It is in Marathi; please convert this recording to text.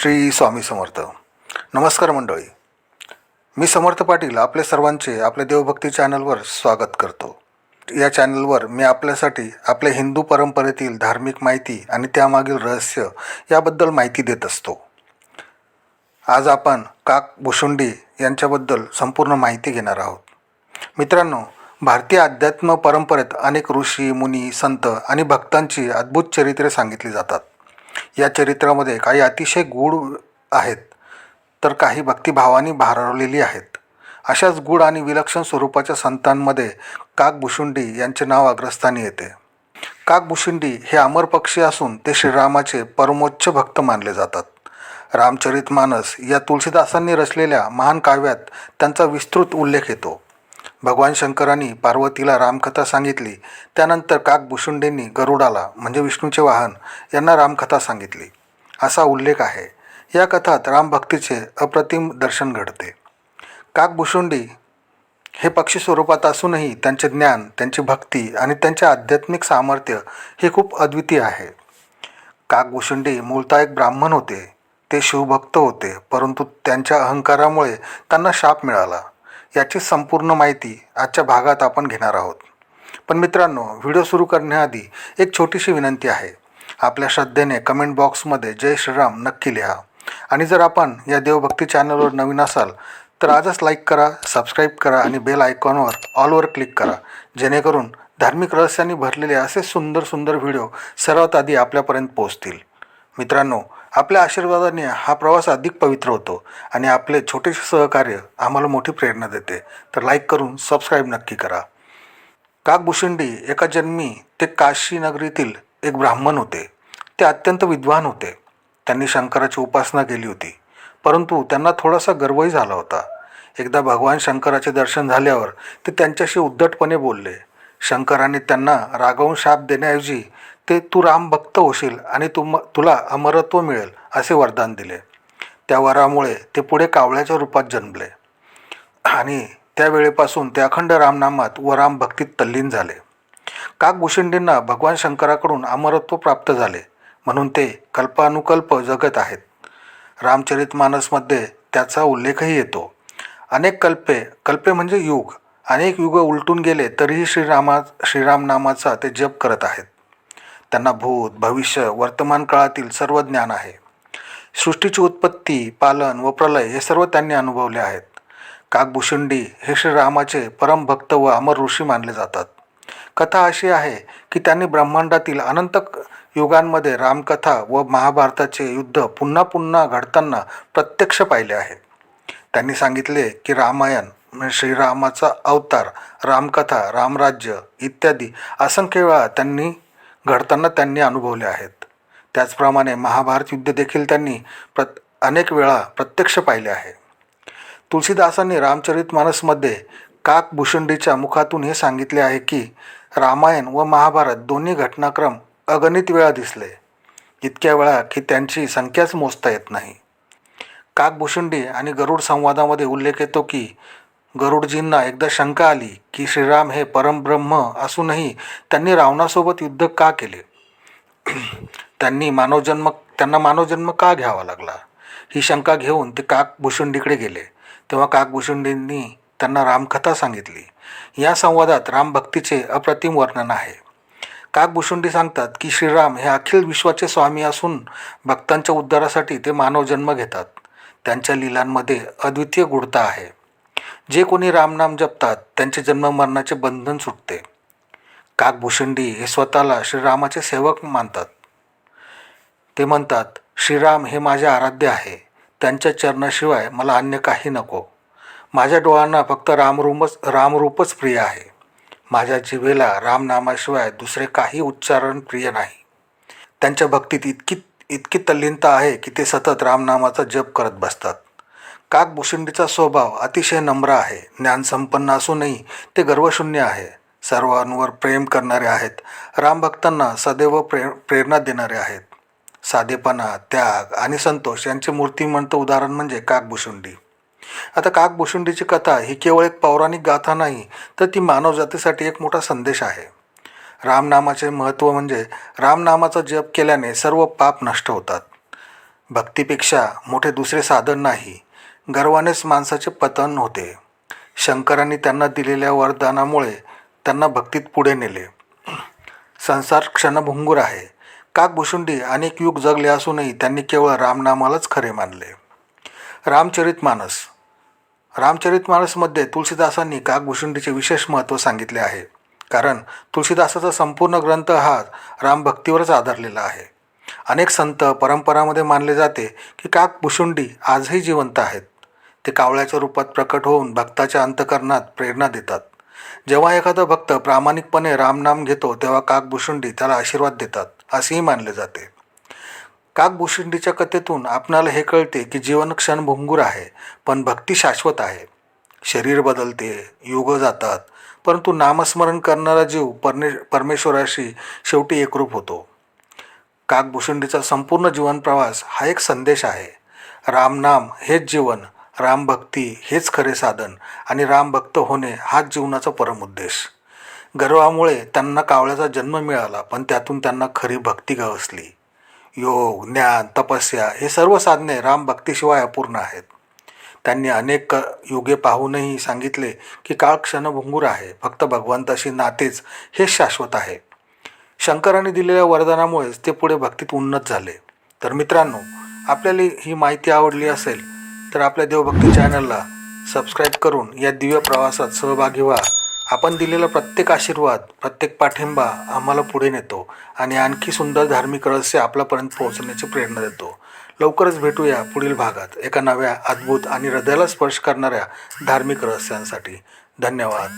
श्री स्वामी समर्थ. नमस्कार मंडळी. मी समर्थ पाटील आपले सर्वांचे आपल्या देवभक्ती चॅनलवर स्वागत करतो. या चॅनलवर मी आपल्यासाठी आपल्या हिंदू परंपरेतील धार्मिक माहिती आणि त्यामागील रहस्य याबद्दल माहिती देत असतो. आज आपण काक भुशुंडी यांच्याबद्दल संपूर्ण माहिती घेणार आहोत. मित्रांनो भारतीय अध्यात्म परंपरेत अनेक ऋषी मुनी संत आणि भक्तांची अद्भुत चरित्रे सांगितली जातात. या चरित्रामध्ये काही अतिशय गूढ आहेत तर काही भक्तिभावाने भारवलेली आहेत. अशाच गूढ आणि विलक्षण स्वरूपाच्या संतांमध्ये काकभुशुंडी यांचे नाव अग्रस्थानी येते. काकभुशुंडी हे अमर पक्षी असून ते श्रीरामाचे परमोच्च भक्त मानले जातात. रामचरितमानस या तुलसीदासांनी रचलेल्या महान काव्यात त्यांचा विस्तृत उल्लेख येतो. भगवान शंकरांनी पार्वतीला रामकथा सांगितली. त्यानंतर काकभुशुंडींनी गरुडाला म्हणजे विष्णूचे वाहन यांना रामकथा सांगितली. असा उल्लेख आहे. या कथात रामभक्तीचे अप्रतिम दर्शन घडते. काकभुशुंडी हे पक्षी स्वरूपात असूनही त्यांचे ज्ञान त्यांची भक्ती आणि त्यांचे आध्यात्मिक सामर्थ्य हे खूप अद्वितीय आहे. काकभुशुंडी मूळतः एक ब्राह्मण होते. ते शिवभक्त होते परंतु त्यांच्या अहंकारामुळे त्यांना शाप मिळाला. याची संपूर्ण माहिती आजच्या भागात आपण घेणार आहोत. पण मित्रांनो व्हिडिओ सुरू करण्याआधी एक छोटीशी विनंती आहे. आपल्या श्रद्धेने कमेंट बॉक्समध्ये जय श्रीराम नक्की लिहा. आणि जर आपण या देवभक्ती चॅनलवर नवीन असाल तर आजच लाईक करा सबस्क्राईब करा आणि बेल आयकॉनवर ऑलवर क्लिक करा. जेणेकरून धार्मिक रहस्यांनी भरलेले असे सुंदर सुंदर व्हिडिओ सर्वात आधी आपल्यापर्यंत पोहोचतील. मित्रांनो आपल्या आशीर्वादाने हा प्रवास अधिक पवित्र होतो आणि आपले छोटेसे सहकार्य आम्हाला मोठी प्रेरणा देते. तर लाईक करून सबस्क्राईब नक्की करा. काकभुशुंडी एका जन्मी ते काशी नगरीतील एक ब्राह्मण होते. ते अत्यंत विद्वान होते. त्यांनी शंकराची उपासना केली होती. परंतु त्यांना थोडासा गर्वही झाला होता. एकदा भगवान शंकराचे दर्शन झाल्यावर ते त्यांच्याशी उद्धटपणे बोलले. शंकराने त्यांना रागावून शाप देण्याऐवजी ते तू राम भक्त होशील आणि तुम तुला अमरत्व मिळेल असे वरदान दिले. त्या वरामुळे ते पुढे कावळ्याच्या रूपात जन्मले. आणि त्यावेळेपासून ते अखंड रामनामात व राम भक्तीत तल्लीन झाले. काकभूषिंडींना भगवान शंकराकडून अमरत्व प्राप्त झाले म्हणून ते कल्पानुकल्प जगत आहेत. रामचरितमानसमध्ये त्याचा उल्लेखही येतो. अनेक कल्पे कल्पे म्हणजे युग. अनेक युग उलटून गेले तरीही श्रीरामा श्रीरामनामाचा ते जप करत आहेत. त्यांना भूत भविष्य वर्तमान काळातील सर्व ज्ञान आहे. सृष्टीची उत्पत्ती पालन व प्रलय हे सर्व त्यांनी अनुभवले आहेत. काकभूषुंडी हे श्रीरामाचे परमभक्त व अमर ऋषी मानले जातात. कथा अशी आहे की त्यांनी ब्रह्मांडातील अनंत युगांमध्ये रामकथा व महाभारताचे युद्ध पुन्हा पुन्हा घडताना प्रत्यक्ष पाहिले आहे. त्यांनी सांगितले की रामायण म्हणजे श्रीरामाचा अवतार रामकथा रामराज्य इत्यादी असंख्य वेळा त्यांनी घडताना त्यांनी अनुभवले आहेत. त्याचप्रमाणे महाभारत युद्ध देखील त्यांनी प्रत अनेक वेळा प्रत्यक्ष पाहिले आहे. तुलसीदासांनी रामचरितमानसमध्ये काकभूषुंडीच्या मुखातून हे सांगितले आहे की रामायण व महाभारत दोन्ही घटनाक्रम अगणित वेळा दिसले. इतक्या वेळा की त्यांची संख्याच मोजता येत नाही. काकभूषुंडी आणि गरुड संवादामध्ये उल्लेख येतो की गरुडजींना एकदा शंका आली की श्रीराम हे परमब्रह्म असूनही त्यांनी रावणासोबत युद्ध का केले? त्यांनी मानवजन्म त्यांना मानवजन्म का घ्यावा लागला? ही शंका घेऊन ते काकभूषुंडीकडे गेले. तेव्हा काकभूषुंडींनी त्यांना रामकथा सांगितली. या संवादात रामभक्तीचे अप्रतिम वर्णन आहे. काकभूषुंडी सांगतात की श्रीराम हे अखिल विश्वाचे स्वामी असून भक्तांच्या उद्धारासाठी ते मानवजन्म घेतात. त्यांच्या लीलांमध्ये अद्वितीय गुढता आहे. जे कोणी रामनाम जपतात त्यांचे जन्ममरणाचे बंधन सुटते. काकभूषंडी हे स्वतःला श्रीरामाचे सेवक मानतात. ते म्हणतात श्रीराम हे माझे आराध्य आहे. त्यांच्या चरणाशिवाय मला अन्य काही नको. माझ्या डोळ्यांना फक्त रामरूपच रामरूपच प्रिय आहे. माझ्या जिभेला रामनामाशिवाय दुसरे काही उच्चारण प्रिय नाही. त्यांच्या भक्तीत इतकी इतकी तल्लीनता आहे की ते सतत रामनामाचा जप करत बसतात. काकभुशिंडीचा स्वभाव अतिशय नम्र आहे. ज्ञानसंपन्न असूनही ते गर्वशून्य आहे. सर्वांवर प्रेम करणारे आहेत. रामभक्तांना सदैव प्रे प्रेरणा देणारे आहेत. साधेपणा त्याग आणि संतोष यांचे मूर्तिमंत उदाहरण म्हणजे काकभुशुंडी आता काकभुशुंडीची कथा ही केवळ एक पौराणिक गाथा नाही तर ती मानवजातीसाठी एक मोठा संदेश आहे. रामनामाचे महत्त्व म्हणजे रामनामाचा जप केल्याने सर्व पाप नष्ट होतात. भक्तीपेक्षा मोठे दुसरे साधन नाही. गर्वानेच माणसाचे पतन होते. शंकरांनी त्यांना दिलेल्या वरदानामुळे त्यांना भक्तीत पुढे नेले. संसार क्षणभंगूर आहे. काकभुशुंडी अनेक युग जगले असूनही त्यांनी केवळ रामनामालाच खरे मानले. रामचरित मानस. रामचरित मानसमध्ये तुलसीदासांनी काकभुशुंडीचे विशेष महत्त्व सांगितले आहे. कारण तुलसीदासाचा संपूर्ण ग्रंथ हा रामभक्तीवरच आधारलेला आहे. अनेक संत परंपरामध्ये मानले जाते की काकभुशुंडी आजही जिवंत आहेत. ते कावळ्याच्या रूपात प्रकट होऊन भक्ताच्या अंतकरणात प्रेरणा देतात. जेव्हा एखादा भक्त प्रामाणिकपणे रामनाम घेतो तेव्हा काकभूषुंडी त्याला आशीर्वाद देतात असेही मानले जाते. काकभुशुंडीच्या कथेतून आपणाला हे कळते की जीवन क्षणभंगूर आहे पण भक्ती शाश्वत आहे. शरीर बदलते युग जातात परंतु नामस्मरण करणारा जीव परने परमेश्वराशी शेवटी एकरूप होतो. काकभुशुंडीचा संपूर्ण जीवन प्रवास हा एक संदेश आहे. रामनाम हेच जीवन रामभक्ती हेच खरे साधन आणि रामभक्त होणे हाच जीवनाचा परमउद्देश गर्वामुळे त्यांना कावळ्याचा जन्म मिळाला पण त्यातून त्यांना खरी भक्ती गवसली. योग ज्ञान तपस्या हे सर्व साधने रामभक्तीशिवाय अपूर्ण आहेत. त्यांनी अनेक क युगे पाहूनही सांगितले की काळ क्षणभंगूर आहे फक्त भगवंताशी नातेच हे शाश्वत आहे. शंकरांनी दिलेल्या वरदानामुळेच ते पुढे भक्तीत उन्नत झाले. तर मित्रांनो आपल्याला ही माहिती आवडली असेल तर आपल्या देवभक्ती चॅनलला सबस्क्राईब करून या दिव्य प्रवासात सहभागी व्हा. आपण दिलेला प्रत्येक आशीर्वाद प्रत्येक पाठिंबा आम्हाला पुढे नेतो आणि आणखी सुंदर धार्मिक रहस्य आपल्यापर्यंत पोहोचण्याची प्रेरणा देतो. लवकरच भेटूया पुढील भागात एका नव्या अद्भुत आणि हृदयाला स्पर्श करणाऱ्या धार्मिक रहस्यांसाठी. धन्यवाद.